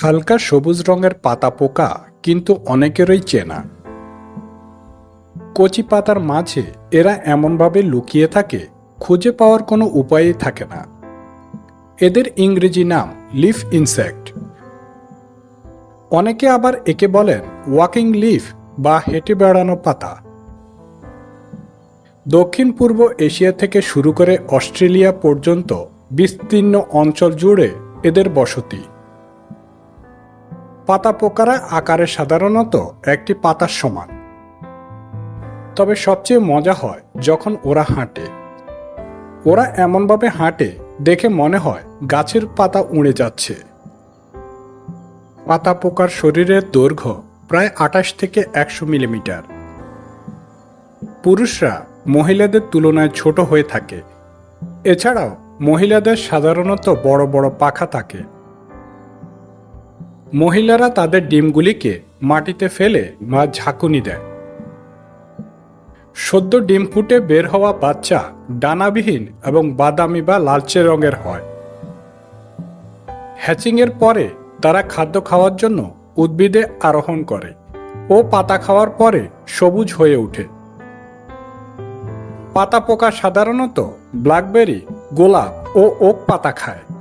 হালকা সবুজ রঙের পাতা পোকা কিন্তু অনেকেরই চেনা। কচি পাতার মাঝে এরা এমনভাবে লুকিয়ে থাকে, খুঁজে পাওয়ার কোনো উপায়ই থাকে না। এদের ইংরেজি নাম লিফ ইনসেক্ট। অনেকে আবার একে বলেন ওয়াকিং লিফ বা হেঁটে বেড়ানো পাতা। দক্ষিণ পূর্ব এশিয়া থেকে শুরু করে অস্ট্রেলিয়া পর্যন্ত বিস্তীর্ণ অঞ্চল জুড়ে এদের বসতি। পাতা পোকারা আকারে সাধারণত একটি পাতার সমান। তবে সবচেয়ে মজা হয় যখন ওরা হাঁটে। ওরা এমনভাবে হাঁটে দেখে মনে হয় গাছের পাতা উড়ে যাচ্ছে। পাতা পোকার শরীরের দৈর্ঘ্য প্রায় আঠাশ থেকে একশো মিলিমিটার। পুরুষরা মহিলাদের তুলনায় ছোট হয়ে থাকে। এছাড়াও মহিলাদের সাধারণত বড় বড় পাখা থাকে। মহিলারা তাদের ডিমগুলিকে মাটিতে ফেলে বা ঝাঁকুনি দেয়। সদ্য ডিম ফুটে বের হওয়া বাচ্চা ডানাবিহীন এবং বাদামি বা লালচে রঙের হয়। হ্যাচিংয়ের পরে তারা খাদ্য খাওয়ার জন্য উদ্ভিদে আরোহণ করে ও পাতা খাওয়ার পরে সবুজ হয়ে ওঠে। পাতা পোকা সাধারণত ব্ল্যাকবেরি, গোলাপ ও ওক পাতা খায়।